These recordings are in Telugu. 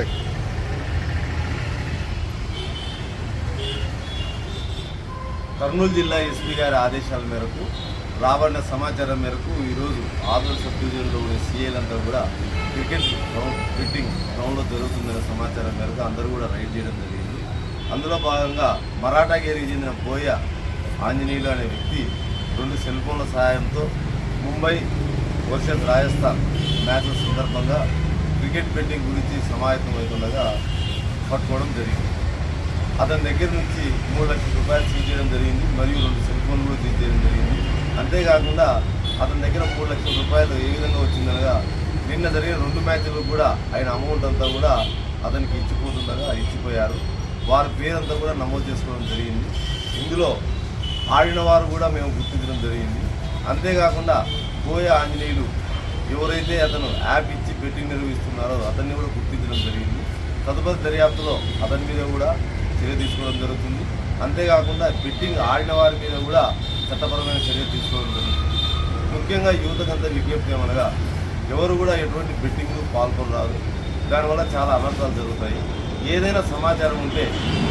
రైట్ కర్నూలు జిల్లా ఎస్పీ గారి ఆదేశాల మేరకు రాబడిన సమాచారం మేరకు ఈరోజు ఆదర్ సబ్ డివిజన్లో సీఏలంతా కూడా క్రికెట్ గ్రౌండ్ ఫిట్టింగ్ గ్రౌండ్లో జరుగుతుందనే సమాచారం మేరకు అందరూ కూడా రైడ్ చేయడం జరిగింది. అందులో భాగంగా మరాఠాగేరికి చెందిన బోయ ఆంజనేయులు అనే వ్యక్తి రెండు సెల్ ఫోన్ల సహాయంతో ముంబై వర్సెస్ రాజస్థాన్ మ్యాచ్ల సందర్భంగా క్రికెట్ బెట్టింగ్ గురించి సమాయత్తమవుతుండగా పట్టుకోవడం జరిగింది. అతని దగ్గర నుంచి మూడు లక్షల రూపాయలు తీసేయడం జరిగింది మరియు రెండు సెల్ ఫోన్లు కూడా తీసేయడం జరిగింది. అంతేకాకుండా అతని దగ్గర మూడు లక్షల రూపాయలు ఏ విధంగా వచ్చిందనగా నిన్న జరిగిన రెండు మ్యాచ్లు కూడా ఆయన అమౌంట్ అంతా కూడా అతనికి ఇచ్చిపోతుండగా ఇచ్చిపోయారు. వారి పేరంతా కూడా నమోదు చేసుకోవడం జరిగింది. ఇందులో ఆడిన వారు కూడా మేము గుర్తించడం జరిగింది. అంతేకాకుండా పోయ ఆంజనేయులు ఎవరైతే అతను యాప్ ఇచ్చి బెట్టింగ్ నిర్వహిస్తున్నారో అతన్ని కూడా గుర్తించడం జరిగింది. తదుపరి దర్యాప్తులో అతని మీద కూడా చర్య తీసుకోవడం జరుగుతుంది. అంతేకాకుండా బెట్టింగ్ ఆడిన వారి మీద కూడా చట్టపరమైన చర్య తీసుకోవడం జరుగుతుంది. ముఖ్యంగా యువతకంతా విజ్ఞప్తి ఏమనగా ఎవరు కూడా ఎటువంటి బెట్టింగ్ పాల్గొనరాదు. దానివల్ల చాలా అనర్థాలు జరుగుతాయి. ఏదైనా సమాచారం ఉంటే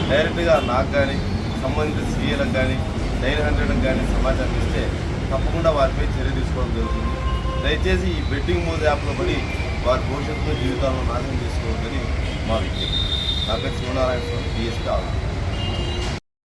డైరెక్ట్గా నాకు కానీ సంబంధిత సీఏలకు కానీ నైన్ హండ్రెడ్కి కానీ సమాచారం ఇస్తే తప్పకుండా వారిపై చర్య తీసుకోవడం జరుగుతుంది. దయచేసి ఈ బెట్టింగ్ మోదీ యాప్లో పడి వారి భవిష్యత్తు జీవితాలను నాశనం చేసుకోవద్దని మా విజ్ఞప్తి నా పేరు శివనారాయణ స్వామి డిఎస్పీ ఆలోచన